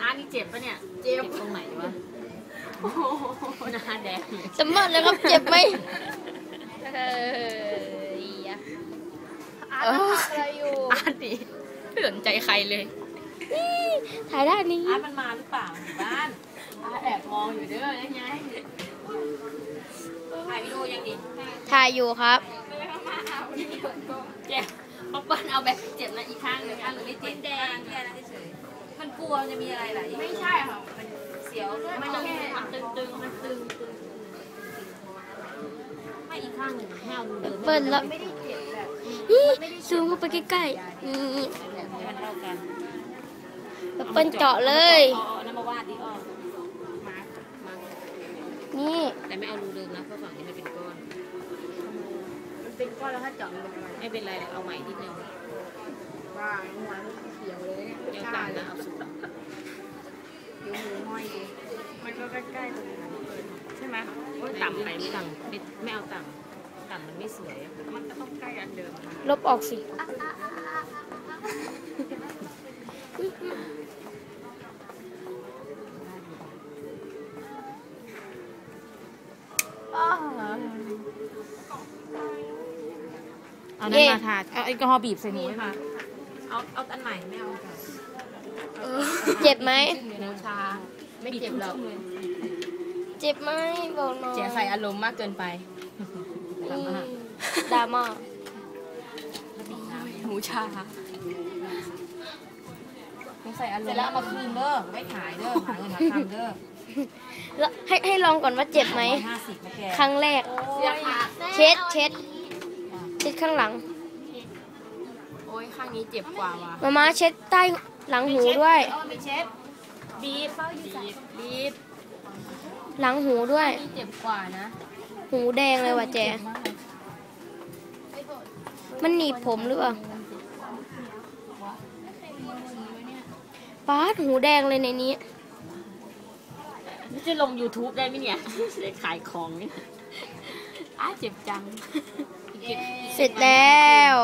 อ่านี่เจ็บปะเนี่ย เจ็บตรงไหนวะ โอ้โหหน้าแดงเลยสมมติเลยครับเจ็บไหมเฮ้ยอะอาร์ตมันทำอะไรอยู่อ่านดิไม่สนใจใครเลย ถ่ายด้านนี้อาร์ตมันมาหรือเปล่าอยู่บ้าน อาร์ตแอบมองอยู่เด้อยังไงถ่ายวิดีโอยังดิถ่ายอยู่ครับ เจ็บ เพราะเปิ้ลเอาแบบเจ็บนะอีกข้างหนึงอันหรือไม่เจ็บแดงแค่นั้นเฉยๆมันกลัวจะมีอะไรล่ะไม่ใช่ค่ะมันเสียวมันตึงมันตึงตึงมันตึงตึงไม่อีกข้างหนึ่งให้เอาเดิมเปิดแล้วไม่ได้เจ็บแบบนี่ซูมเข้าไปใกล้ๆนี่ให้มันเท่ากันเปิ้ลเจาะเลยอ๋อน้ำมาวาดดิอ้อมามานี่แต่ไม่เอารูเดิมนะเพราะฝั่งนี้มันเป็นก้อนมัน เป็นก้อนแล้วถ้าเจาะมันเป็นอะไรไม่เป็นไรเอาใหม่นิดนึงว่าหัวมันเขียวเลยเนี่ยยังใช่ต่ำนะเอาสุดเดี๋ยวหูห้อยดิมันก็ใกล้ๆตรงนั้นเปิดใช่ไหมต่ำไปไม่ต่ำไม่ไม่เอาต่ำต่ำมันไม่สวยอะมันก็ต้องใกล้อันเดิมค่ะลบออกสิ เอานั้นมาทาเอาแอลกอฮอล์บีบใส่หนูให้มาเอา เอาอันใหม่ไม่เอาค่ะเจ็บไหมเดี๋ยวชา ไม่เจ็บหรอก เจ็บไหมบอกหน่อยเจ๊ใส่อารมณ์มากเกินไปอืมดราม่าหมูชาใส่อารมณ์เสร็จแล้วเอามาคืนเด้อไม่ขายเด้อหาเงินมาทำเด้อแล้วให้ให้ลองก่อนว่าเจ็บไหม ห้าสิบนะแก ครั้งแรก เช็ดเช็ด เช็ดข้างหลัง โอ้ยข้างนี้เจ็บกว่าว่ะมามาเช็ดใต้หลังหูด้วย เออไม่เช็ดบีบบีบบีบหลังหูด้วย นี่เจ็บกว่านะหูแดงเลยว่ะแจ เจ็บมากเลยมันหนีบผมหรือเปล่าป้าดหูแดงเลยในนี้ นี่จะลง YouTube ได้ไหมเนี่ยจะขายของเนี่ยอ้าเจ็บจัง เสร็จแล้ว